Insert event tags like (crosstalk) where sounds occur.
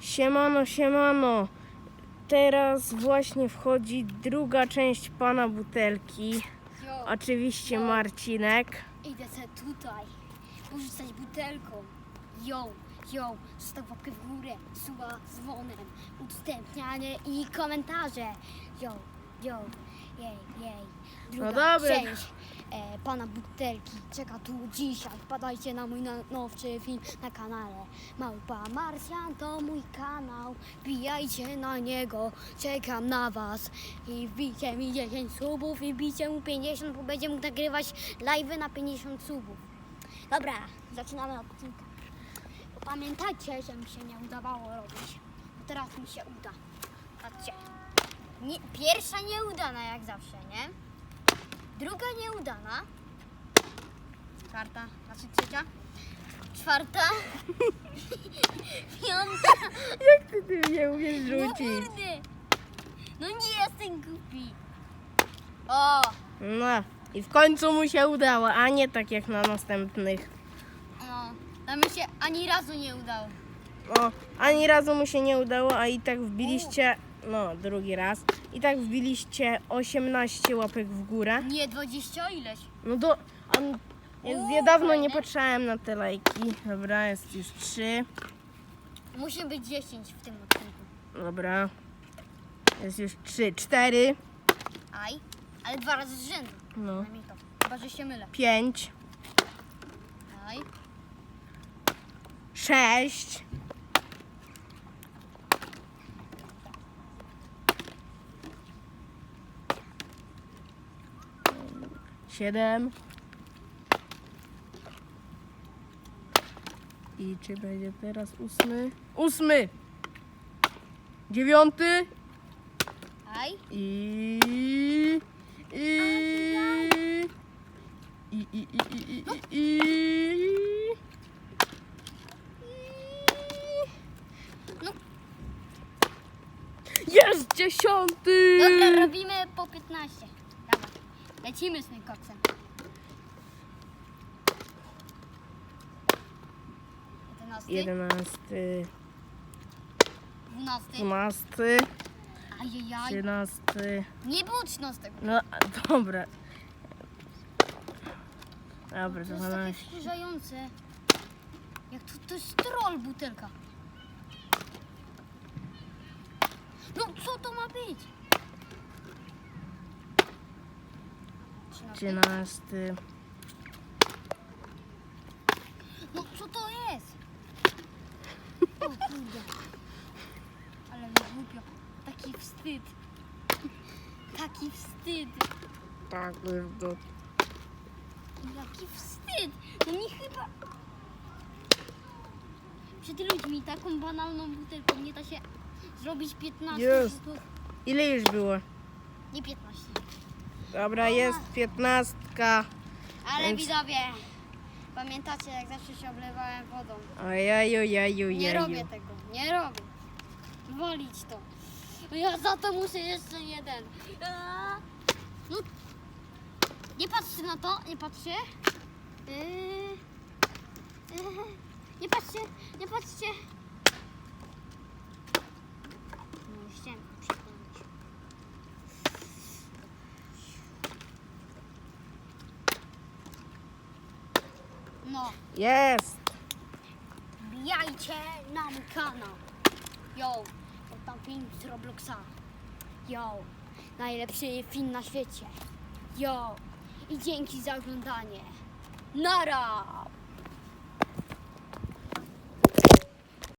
Siemano, siemano. Teraz właśnie wchodzi druga część pana butelki. Jo, Oczywiście Marcinek. idę se tutaj porzucać butelką. Jo, jo, zostaw łapkę w górę, suba z dzwonem, udostępnianie i komentarze. Jo, jo, jej, jej. Druga No dobra. część pana butelki czeka tu dzisiaj. Wpadajcie na mój nowszy film na kanale. Małpa Marsjan to mój kanał. Wbijajcie na niego, czekam na was. I wbijcie mi 10 subów i wbijcie mu 50, bo będzie mógł nagrywać live'y na 50 subów. Dobra, zaczynamy odcinka. Pamiętajcie, że mi się nie udawało robić. Teraz mi się uda. Patrzcie. Nie, pierwsza nieudana jak zawsze, nie? Druga nieudana. Czwarta, znaczy trzecia. Czwarta. (laughs) Piąta. Jak ty ty mnie umiesz No rzucić? kurde. No nie jestem głupi. O, No i w końcu mu się udało, a nie tak jak na następnych. no. To mi się ani razu nie udało. O, ani razu mu się nie udało, a i tak wbiliście, no drugi raz, i tak wbiliście 18 łapek w górę. Nie 20 ileś. No do, a, jest, ja dawno nie fajne. patrzałem na te lajki. Dobra, jest już 3. Musi być 10 w tym odcinku. Dobra. Jest już 3, 4, Aj, ale dwa razy z rzędu. no, Przynajmniej to. Chyba, że się mylę. 5, Aj. 6. Siedem. I czy będzie teraz ósmy? Ósmy! Dziewiąty Aj. i... I... I... I... I... I... I... I... No. Jest dziesiąty! Dobra, robimy po 15. Dobra, lecimy z tym koksem. 11, Jedenasty, 12, dwunasty, ajajaj. trzynasty. Nie było 13. No dobra. Dobra, To jest takie wkurzające. Jak to, to jest troll butelka. No co to ma być? 13. Trzynasty. No co to jest? O kurde. Ale mi głupio. Taki wstyd. Taki wstyd. Tak, go. Jaki wstyd. No mi chyba... Przed ludźmi taką banalną butelką nie da się zrobić 15 Jest. Ile już było? Nie 15. Dobra, jest piętnastka. Ale Więc- widzowie, pamiętacie jak zawsze się oblewałem wodą? Ojeju, jeju, Nie jeju. robię tego, nie robię. Wolić to. Ja za to muszę jeszcze jeden. Aaa. No. Nie patrzcie na to, nie patrzcie. Yy. Yy. Nie patrzcie, nie patrzcie. No, chciałem przekonać. No. Jest! Wbijajcie na mój kanał. Yo, to tam film z Robloxa. Yo, najlepszy film na świecie. Yo, i dzięki za oglądanie. Nara!